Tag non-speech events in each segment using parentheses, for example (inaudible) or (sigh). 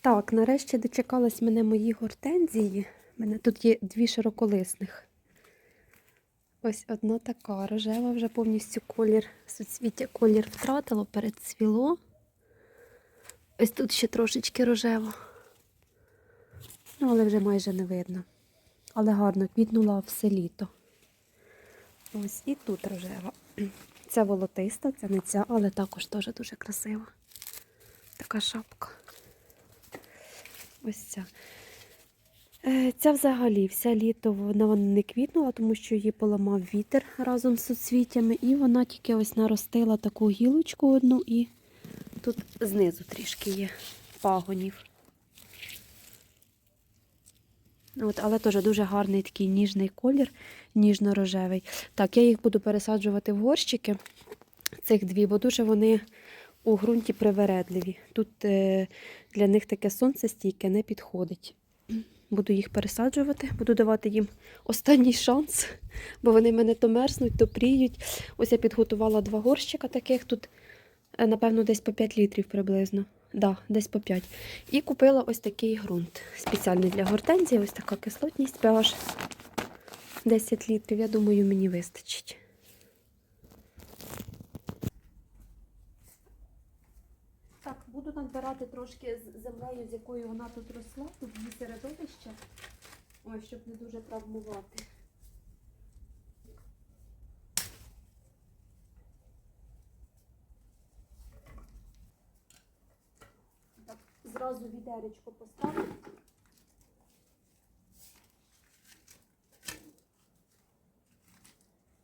Так, нарешті дочекалась мене мої гортензії. У мене тут є дві широколисних. Ось одна така рожева, вже повністю колір, суцвіття колір втратило, перецвіло. Ось тут ще трошечки рожево. Ну, але вже майже не видно. Але гарно квітнула все літо. Ось і тут рожева. Ця волотиста, це не ця, але також теж дуже красива. Така шапка. Ось ця. Е, Ця взагалі все літо вона не квітнула, тому що її поламав вітер разом з суцвіттями, і вона тільки ось наростила таку гілочку одну і тут знизу трішки є пагонів. От, але теж дуже гарний такий ніжний колір, ніжно-рожевий. Так, я їх буду пересаджувати в горщики, цих дві, бо дуже вони у ґрунті привередливі. Тут е, для них таке сонцестійке не підходить. Буду їх пересаджувати, буду давати їм останній шанс, бо вони мене то мерзнуть, то пріють. Ось я підготувала два горщика таких тут, е, напевно, десь по 5 літрів приблизно. Да, десь по 5. І купила ось такий ґрунт спеціальний для гортензії. Ось така кислотність pH 10 літрів. Я думаю, мені вистачить. Буду трошки з землею, з якою вона тут росла, тут її середовище. Ой, щоб не дуже травмувати. Так, зразу відеречко поставлю.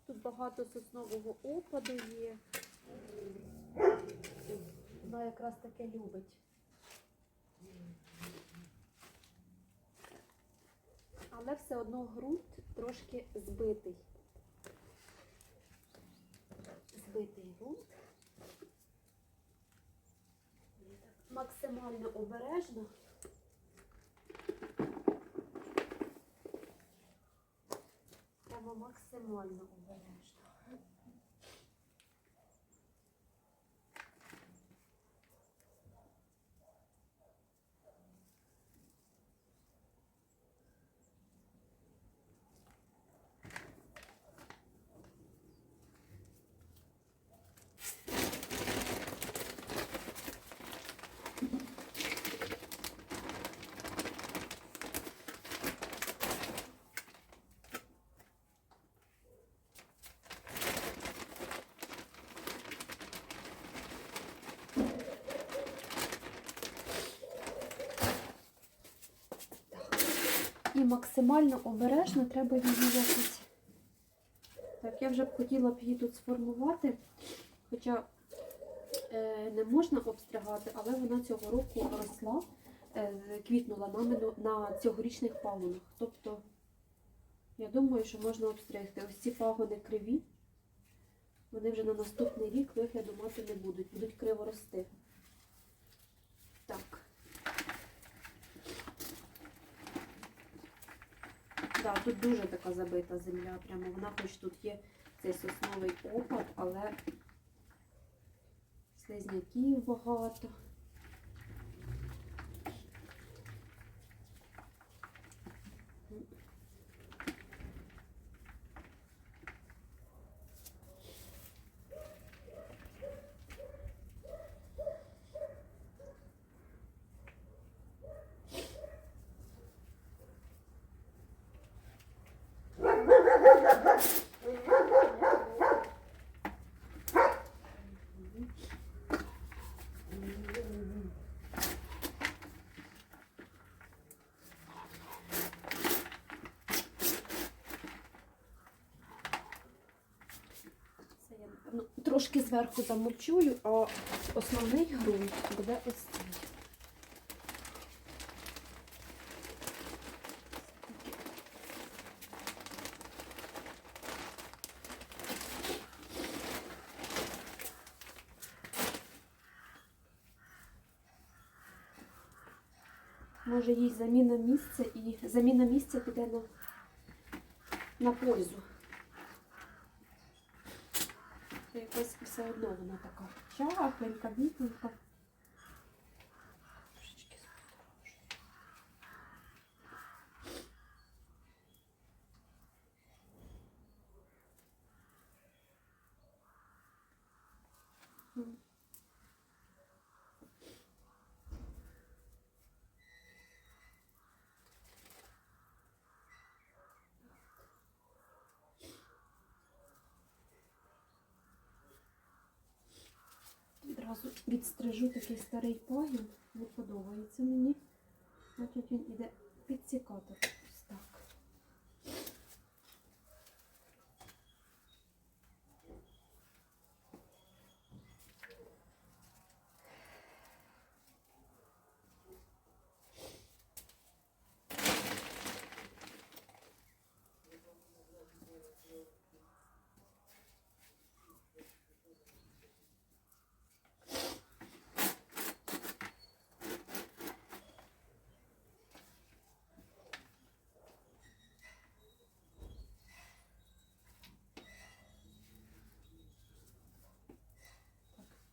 Тут багато соснового опаду є. Вона якраз таке любить. Але все одно ґрунт трошки збитий. Збитий ґрунт. Максимально обережно. Прямо максимально обережно. Максимально обережно треба її якось. Так, я вже б хотіла б її тут сформувати, хоча е, не можна обстригати, але вона цього року росла, е, квітнула на, на цьогорічних пагонах. Тобто, я думаю, що можна обстригти. Ось ці пагони криві, вони вже на наступний рік вигляду мати не будуть, будуть криво рости. Так. Да, тут дуже така забита земля. Прямо вона, хоч тут є цей сосновий опад, але слизняків багато. Це я напевно трошки зверху замочую, а основний ґрунт буде ось цей. Може їй заміна місця і заміна місця піде на, на пользу. Це якось все одно вона така чахленька, бітленька. Трошечки збудова. Зразу відстрижу такий старий пагін. Не подобається мені. Значить він іде підсікати. Ось так.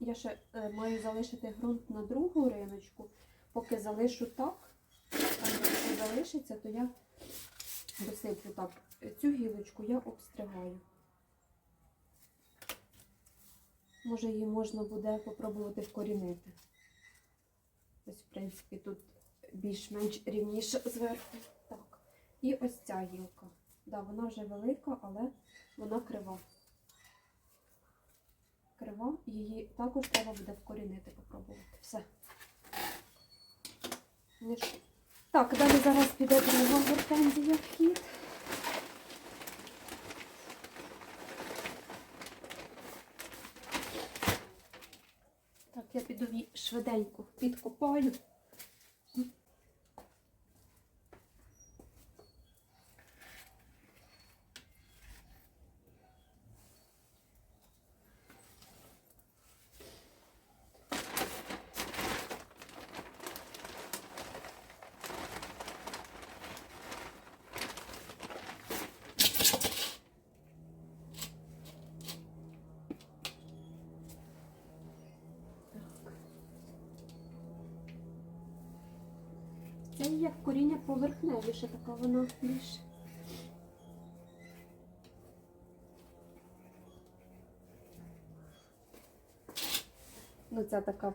Я ще е, маю залишити ґрунт на другу риночку. Поки залишу так, а якщо залишиться, то я досиплю так. Цю гілочку я обстригаю. Може, її можна буде попробувати вкорінити. Ось, в принципі, тут більш-менш рівніше зверху. Так. І ось ця гілка. Да, вона вже велика, але вона крива крива, її також треба буде вкорінити, попробувати. Все. Ну? Так, далі зараз піде друга гортензія в хід. Так, я піду її швиденько підкопаю. Так. Це як коріння поверхневіше, така вона більш. Ну, ця така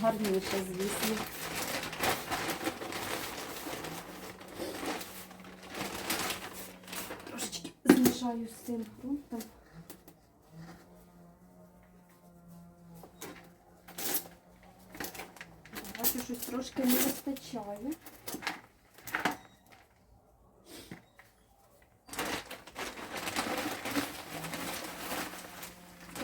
гарніша, звісно. Трошечки змішаю з цим ґрунтом. Бачу, щось трошки не вистачає.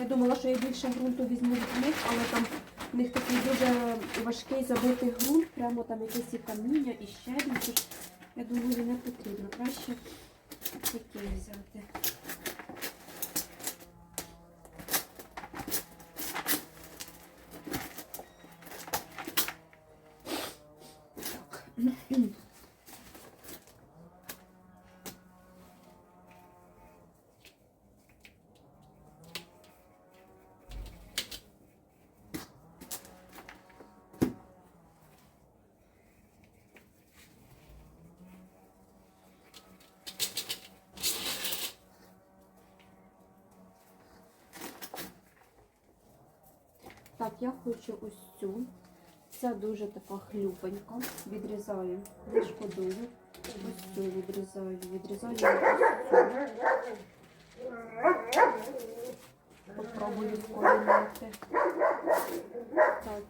Я думала, що я більше ґрунту візьму від них, але там в них такий дуже важкий забитий ґрунт, прямо там якесь і каміння, і щебінь. Я думаю, не потрібно. Краще такий взяти. Так, я хочу ось цю. Ця дуже така хлюпенька. Відрізаю, не шкодую. Ось цю відрізаю, відрізаю. Попробую вкорінити. Так,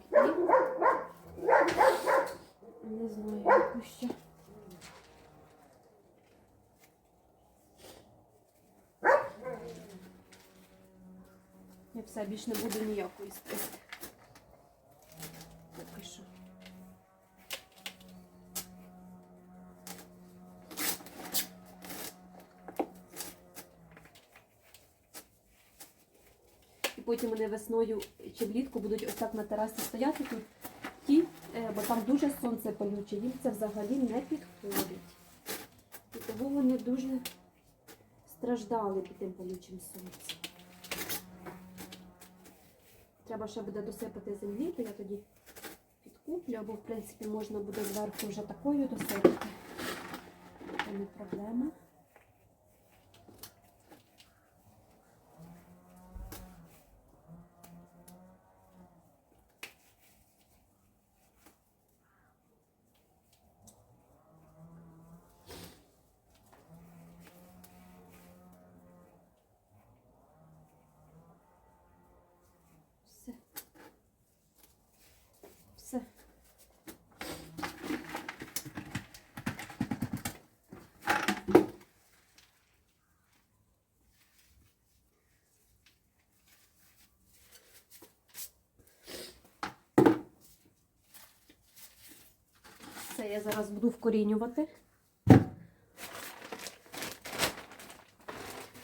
і не знаю, яку ще. Я все, більш не буду ніякої списати. Потім вони весною чи влітку будуть ось так на терасі стояти тут ті, е, бо там дуже сонце палюче, їм це взагалі не підходить. І тому вони дуже страждали під тим палючим сонцем. Треба ще буде досипати землі, то я тоді підкуплю, або, в принципі, можна буде зверху вже такою досипати. Це не проблема. Все. Це я зараз буду вкорінювати.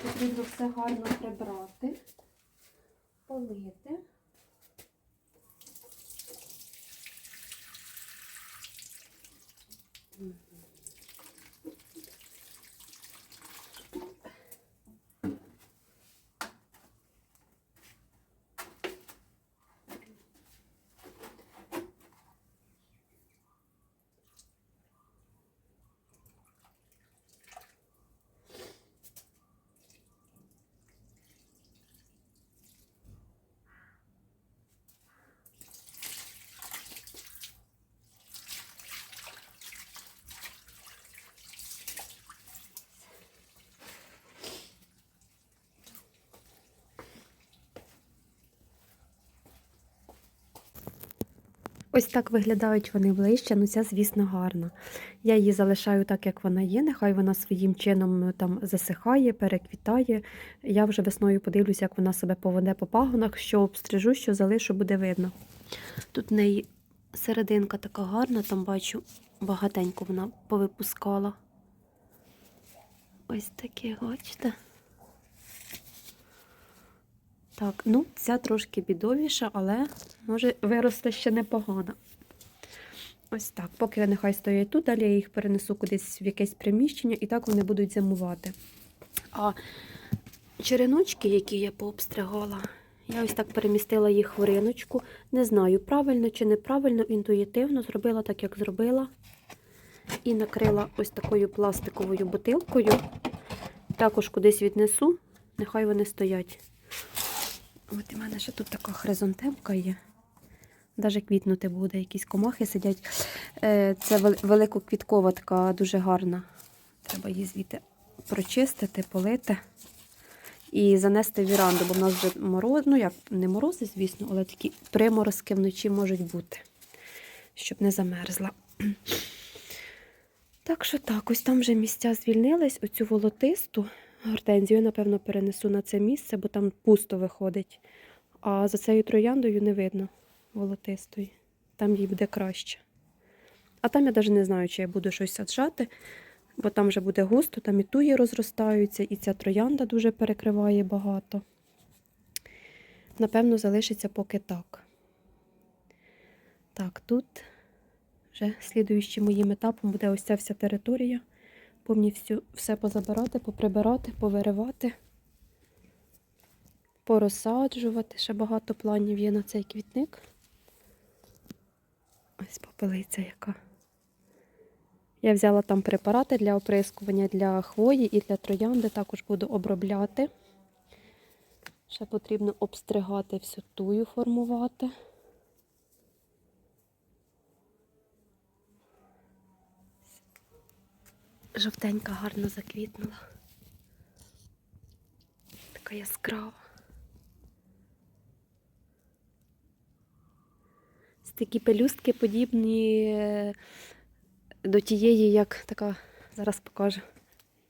Потрібно все гарно прибрати, полити. Ось так виглядають вони ближче, ну ця, звісно, гарна. Я її залишаю так, як вона є. Нехай вона своїм чином е, там засихає, переквітає. Я вже весною подивлюся, як вона себе поведе по пагонах, що обстрижу, що залишу, буде видно. Тут в неї серединка така гарна, там бачу, багатенько вона повипускала. Ось таке, бачите? Так, ну ця трошки бідовіша, але може виросте ще непогано. Ось так. Поки нехай стоять тут, далі я їх перенесу кудись в якесь приміщення, і так вони будуть зимувати. А череночки, які я пообстригала, я ось так перемістила їх в риночку. Не знаю, правильно чи неправильно, інтуїтивно зробила так, як зробила. І накрила ось такою пластиковою бутилкою. Також кудись віднесу, нехай вони стоять. От у мене ще тут така хризантемка є. Навіть квітнути буде, якісь комахи сидять. Е, Це вел- великоквіткова така дуже гарна. Треба її звідти прочистити, полити і занести в віранду, бо в нас вже мороз, ну як не морози, звісно, але такі приморозки вночі можуть бути, щоб не замерзла. (clears throat) Так що так, ось там вже місця звільнились. Оцю волотисту гортензію напевно, перенесу на це місце, бо там пусто виходить. А за цією трояндою не видно волотистої. Там їй буде краще. А там я навіть не знаю, чи я буду щось саджати, бо там вже буде густо, там і туї розростаються, і ця троянда дуже перекриває багато. Напевно, залишиться поки так. Так, тут вже слідуючим моїм етапом буде ось ця вся територія. Повністю все позабирати, поприбирати, повиривати, порозсаджувати. Ще багато планів є на цей квітник. Ось попелиця яка. Я взяла там препарати для оприскування для хвої і для троянди. Також буду обробляти. Ще потрібно обстригати всю тую формувати. Жовтенька гарно заквітнула. Така яскрава. Такі пелюстки подібні е, до тієї, як така, зараз покажу.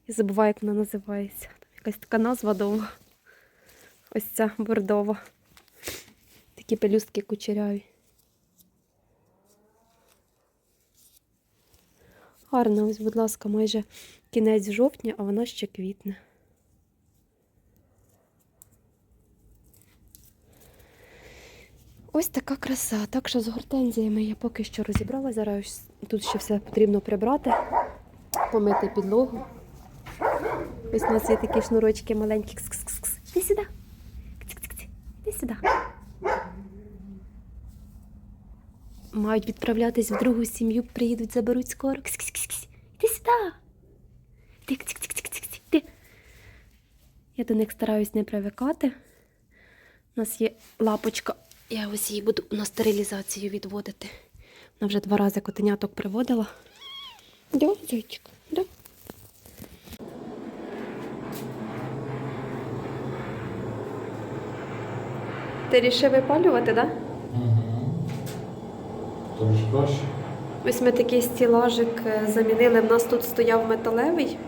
Я забуваю, як вона називається. Там якась така назва довга. Ось ця бордова. Такі пелюстки кучеряві. Гарно, ось, будь ласка, майже кінець жовтня, а вона ще квітне. Ось така краса. Так що з гортензіями я поки що розібрала. Зараз тут ще все потрібно прибрати, помити підлогу. Ось у нас є такі шнурочки маленькі. Кс-кс-кс. Іди сюди. Іди сюди. Мають відправлятись в другу сім'ю, приїдуть, заберуть скоро. Кс-кс-кс. Іди сюди. Іди, кс-кс-кс-кс. Іди. Я до них стараюсь не привикати. У нас є лапочка. Я ось її буду на стерилізацію відводити. Вона вже два рази котеняток приводила. Да, зайчик, да. Ти рішив випалювати, так? Да? Тобі ж краще? Ось ми такий стілажик е, замінили. В нас тут стояв металевий.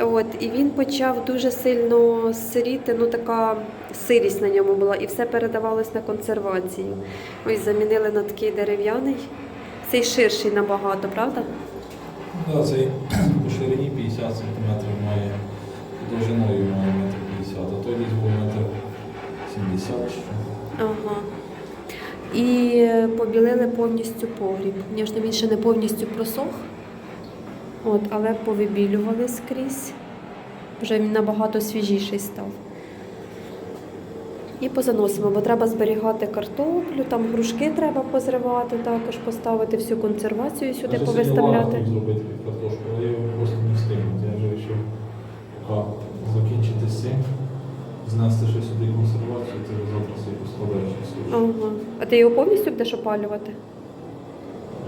От, і він почав дуже сильно сиріти, ну така сирість на ньому була, і все передавалось на консервацію. Ось замінили на такий дерев'яний. Цей ширший набагато, правда? Да, цей (clears throat) по ширині 50 см має, довжиною має метр 50, а той десь був метр 70 чи що. Ага. І побілили повністю погріб. Звісно, він ще не повністю просох. От, але повибілювали скрізь. Вже він набагато свіжіший став. І позаносимо, бо треба зберігати картоплю, там грушки треба позривати, також поставити всю консервацію сюди Я лагу повиставляти. хотів зробити під картошку, але я його просто не встигнути. Я вже вирішив закінчити цим, знести ще сюди консервацію, це завтра собі все. Ага. А ти його повністю будеш опалювати?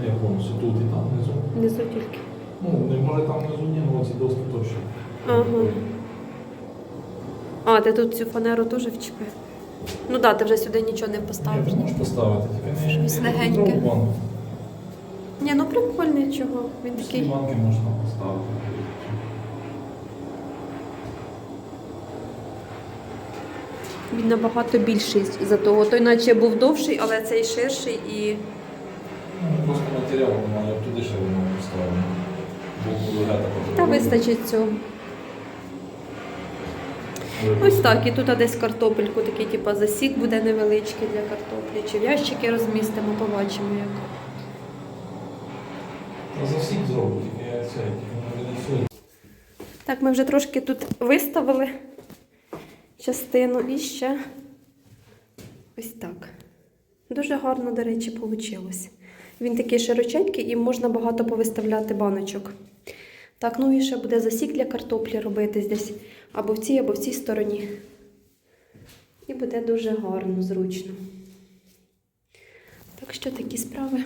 Я повністю тут і там внизу. Внизу тільки. Ну, не може там внизу, ні, але ці доски точно. Ага. А, ти тут цю фанеру теж вчепив? Ну так, да, ти вже сюди нічого не Ні, поставиш. ти можеш поставити, тільки не Щось не легеньке. банку. Ні, ну прикольний чого. Він такий. банки можна поставити. Він набагато більший за того. Той наче був довший, але цей ширший і. Ну, просто матеріал немає, я б туди ще воно поставив. Бо буде Та вистачить цього. Ось так, і тут десь картопельку, такий, типу, засік буде невеличкий для картоплі. Чи в ящики розмістимо, побачимо як. Та за всіх я це, не. Так, ми вже трошки тут виставили частину і ще ось так. Дуже гарно, до речі, вийшло. Він такий широченький і можна багато повиставляти баночок. Так, ну і ще буде засік для картоплі робитись десь або в цій, або в цій стороні. І буде дуже гарно, зручно. Так що такі справи.